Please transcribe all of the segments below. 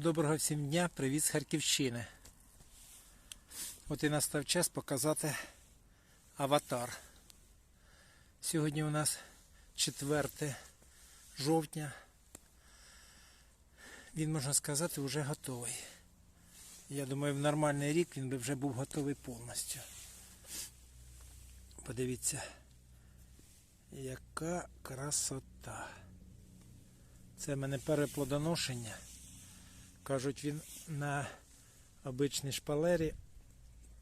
Доброго всім дня, привіт з Харківщини. От і настав час показати аватар. Сьогодні у нас 4 жовтня. Він, можна сказати, вже готовий. Я думаю, в нормальний рік він би вже був готовий повністю. Подивіться, яка красота. Це в мене переплодоношення. Кажуть, він на обичній шпалері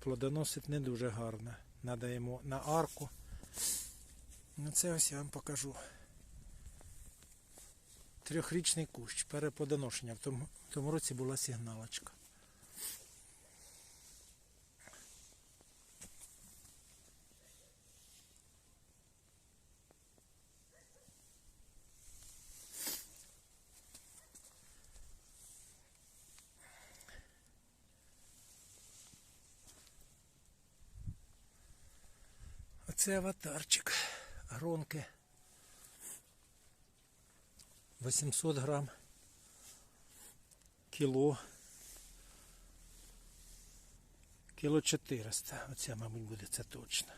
плодоносить не дуже гарно. Надо йому на арку. Ну це ось я вам покажу. Трьохрічний кущ, переплодоношення. В тому, в тому році була сигналочка. Оце аватарчик. Гронки. 800 грам. Кіло. Кіло 400. Оце, мабуть, буде це точно.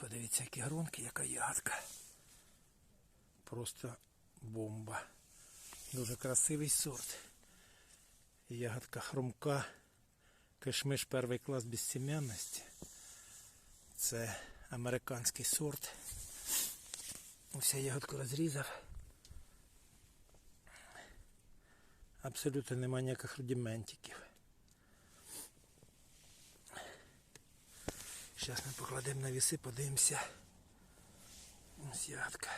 Подивіться, які гронки, яка ягодка. Просто бомба. Дуже красивий сорт. Ягодка хрумка. Кишмиш перший клас безсім'янності. Це американський сорт. Ось я ягодку розрізав. Абсолютно немає ніяких рудиментиків. Зараз ми покладемо на віси, подивимося. Ось ягодка.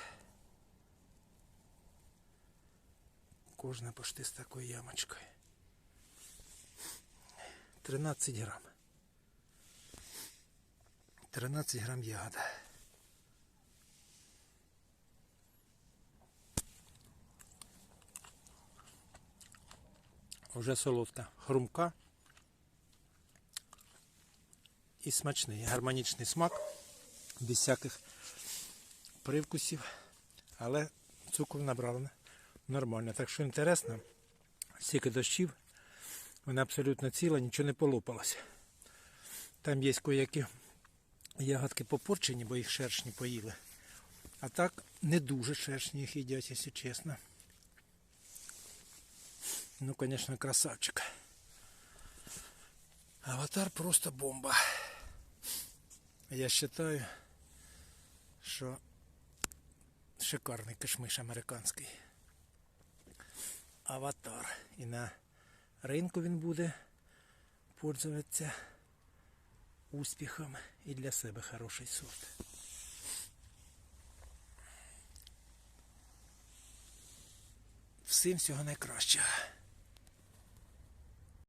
Кожна почти з такою ямочкою. 13 грам. 13 грам ягода. Уже солодка, хрумка і смачний, гармонічний смак, без всяких привкусів, але цукру набрали нормально. Так що інтересно, стільки дощів. Вона абсолютно ціла, нічого не полопалося. Там є коякі ягодки попорчені, бо їх шершні поїли. А так не дуже шершні їх їдять, якщо чесно. Ну, звісно, красавчик. Аватар просто бомба. Я вважаю, що шикарний кишмиш американський. Аватар. І на ринку він буде пользуватися успіхом і для себе хороший сорт. Всім всього найкращого.